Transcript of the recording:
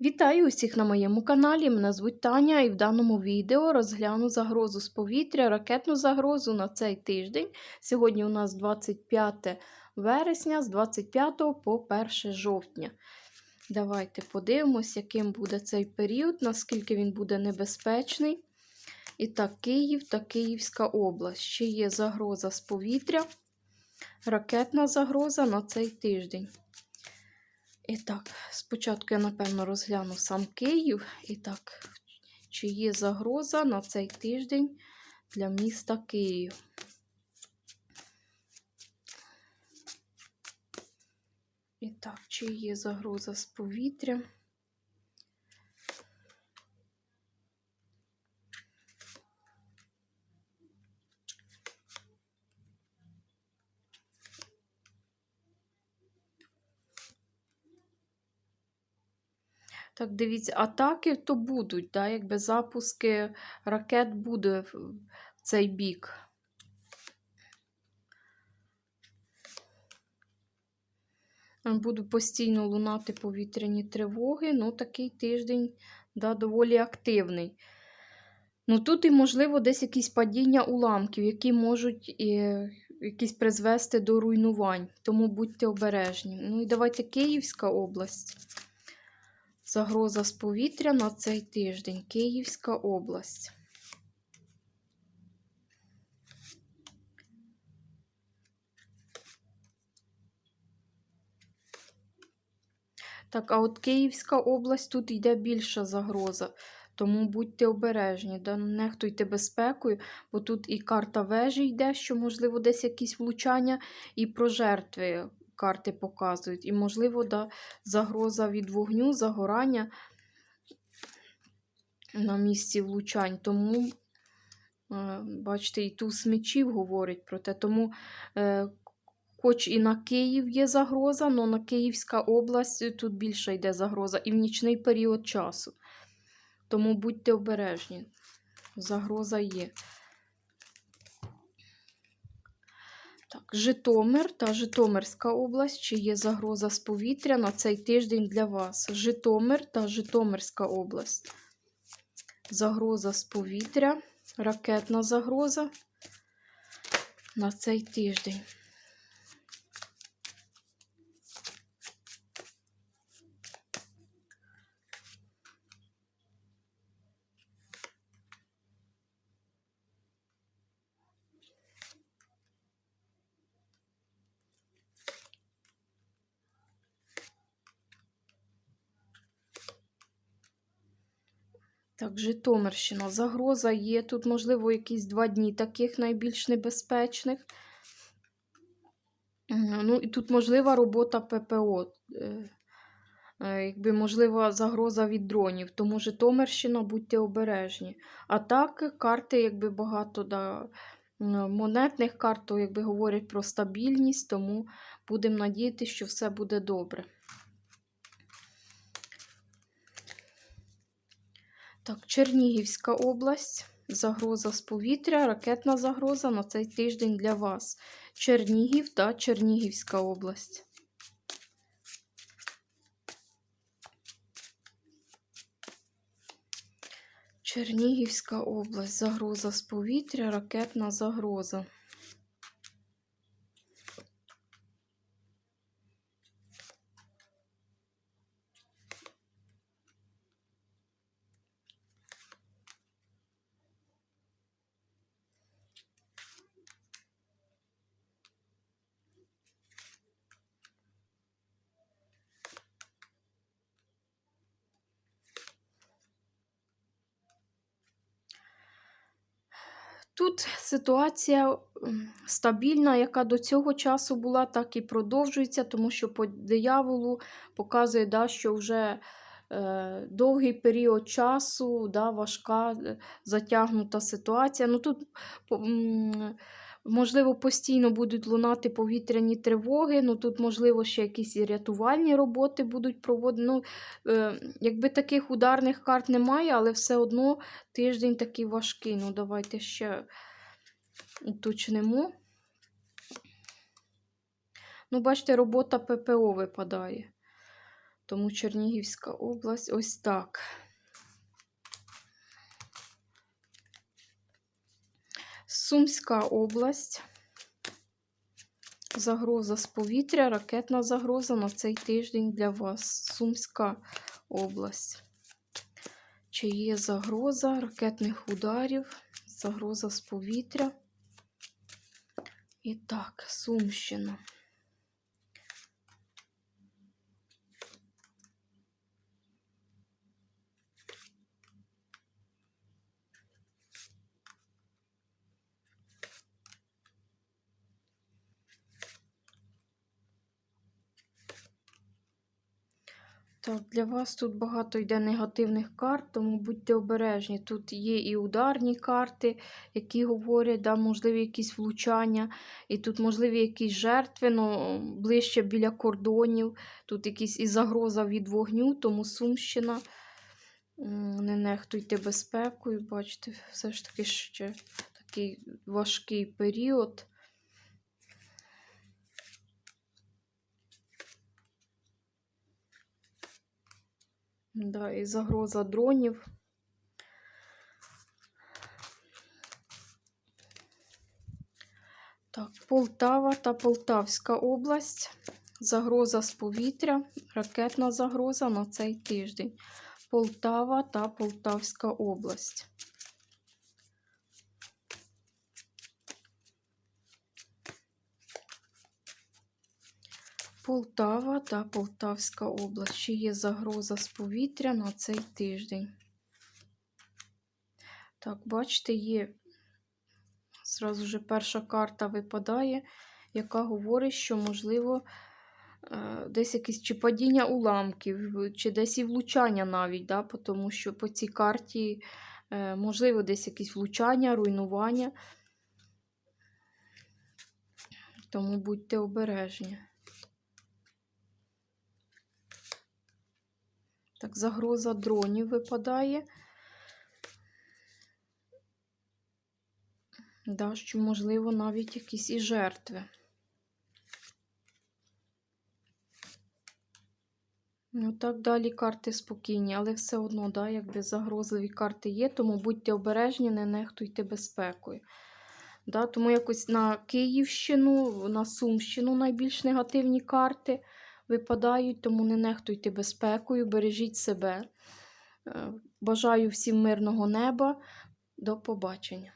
Вітаю усіх на моєму каналі. Мене звуть Таня, і в даному відео розгляну загрозу з повітря, ракетну загрозу на цей тиждень. Сьогодні у нас 25 вересня, з 25 по 1 жовтня. Давайте подивимось, яким буде цей період, наскільки він буде небезпечний. І так, Київ та Київська область. Ще є загроза з повітря, ракетна загроза на цей тиждень. І так, спочатку я, напевно, розгляну сам Київ. І так, чи є загроза на цей тиждень для міста Київ? І так, чи є загроза з повітря? Так, дивіться, атаки то будуть, да, якби запуски ракет буде в цей бік. Будуть постійно лунати повітряні тривоги, ну такий тиждень да, доволі активний. Ну тут і, можливо, десь якісь падіння уламків, які можуть і, якісь призвести до руйнувань, тому будьте обережні. Ну і давайте Київська область. Загроза з повітря на цей тиждень. Київська область. Так, а от Київська область тут йде більша загроза. Тому будьте обережні, да? нехтуйте безпекою, бо тут і карта вежі йде, що, можливо, десь якісь влучання, і про жертви карти показують. І, можливо, да, загроза від вогню, загорання на місці влучань. Тому, е, бачите, і туз мечів говорить про те. Тому, е, хоч і на Київ є загроза, але на Київська область тут більше йде загроза і в нічний період часу. Тому будьте обережні. Загроза є. Так, Житомир та Житомирська область. Чи є загроза з повітря на цей тиждень для вас? Житомир та Житомирська область. Загроза з повітря, ракетна загроза на цей тиждень. Так, Житомирщина. Загроза є. Тут, можливо, якісь два дні таких найбільш небезпечних. Ну, і тут можлива робота ППО. Е, е, якби можлива загроза від дронів. Тому Житомирщина, будьте обережні. А так, карти, якби багато да, монетних карт, то, якби говорять про стабільність, тому будемо надіятися, що все буде добре. Так, Чернігівська область. Загроза з повітря, ракетна загроза на цей тиждень для вас. Чернігів та Чернігівська область. Чернігівська область. Загроза з повітря, ракетна загроза. Тут ситуація стабільна, яка до цього часу була, так і продовжується, тому що по дияволу показує, да, що вже е, довгий період часу, да, важка, е, затягнута ситуація. Ну, тут, м, Можливо, постійно будуть лунати повітряні тривоги, ну тут, можливо, ще якісь і рятувальні роботи будуть проводити. Ну, е, Якби таких ударних карт немає, але все одно тиждень такий важкий. Ну, давайте ще уточнимо. Ну, бачите, робота ППО випадає. Тому Чернігівська область ось так. Сумська область. Загроза з повітря, ракетна загроза на цей тиждень для вас. Сумська область. Чи є загроза ракетних ударів, загроза з повітря? І так, Сумщина. Так, для вас тут багато йде негативних карт, тому будьте обережні. Тут є і ударні карти, які говорять, да, можливі якісь влучання, і тут можливі якісь жертви, ну, ближче біля кордонів. Тут якісь і загроза від вогню, тому Сумщина. Не нехтуйте безпекою, бачите, все ж таки ще такий важкий період. Да, і загроза дронів. Так, Полтава та Полтавська область. Загроза з повітря, ракетна загроза на цей тиждень. Полтава та Полтавська область. Полтава та Полтавська область. Чи є загроза з повітря на цей тиждень? Так, бачите, є зразу же перша карта випадає, яка говорить, що, можливо, е, десь якесь чи падіння уламків, чи десь і влучання навіть, да? тому що по цій карті, е, можливо, десь якісь влучання, руйнування. Тому будьте обережні. Так, загроза дронів випадає. Да, що, можливо, навіть якісь і жертви. Ну, так далі карти спокійні, але все одно, да, якби загрозливі карти є, тому будьте обережні, не нехтуйте безпекою. Да, тому якось на Київщину, на Сумщину найбільш негативні карти випадають, тому не нехтуйте безпекою, бережіть себе. Е, Бажаю всім мирного неба. До побачення.